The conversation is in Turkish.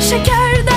şekerden